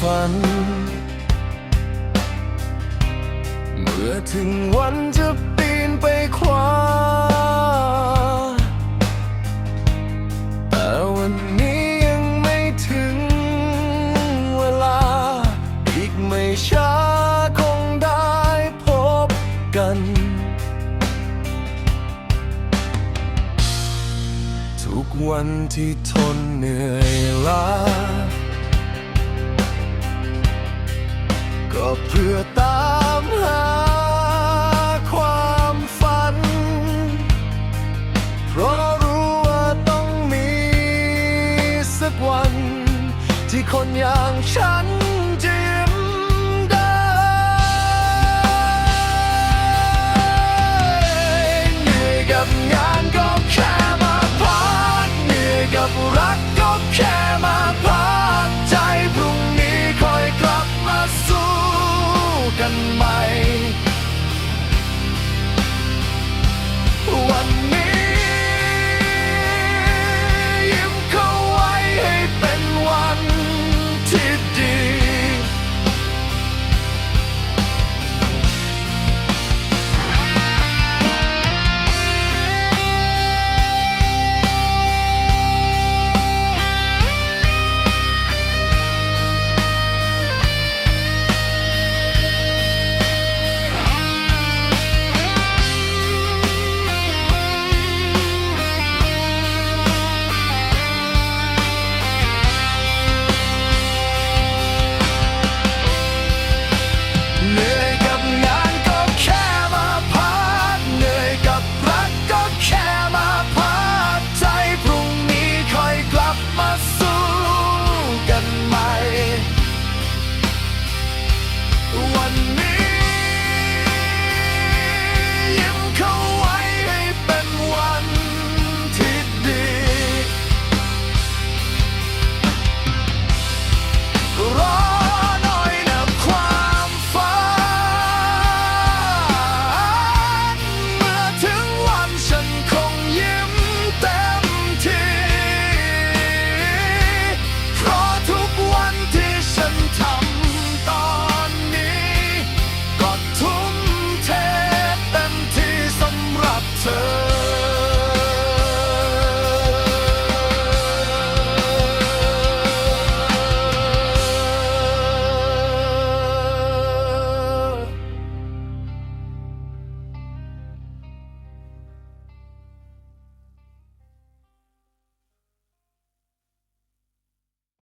เมื่อถึงวันจะปีนไปคว้า แต่วันนี้ยังไม่ถึงเวลา อีกไม่ช้าคงได้พบกัน ทุกวันที่ทนเหนื่อยล้า พื่อตามหาความฝัน เพราะรู้ว่าต้องมีสักวัน ที่คนอย่างฉันจิ้มได้ เหนื่อยกับงานก็แค่มาพักเหนื่อยกับ my Yeah.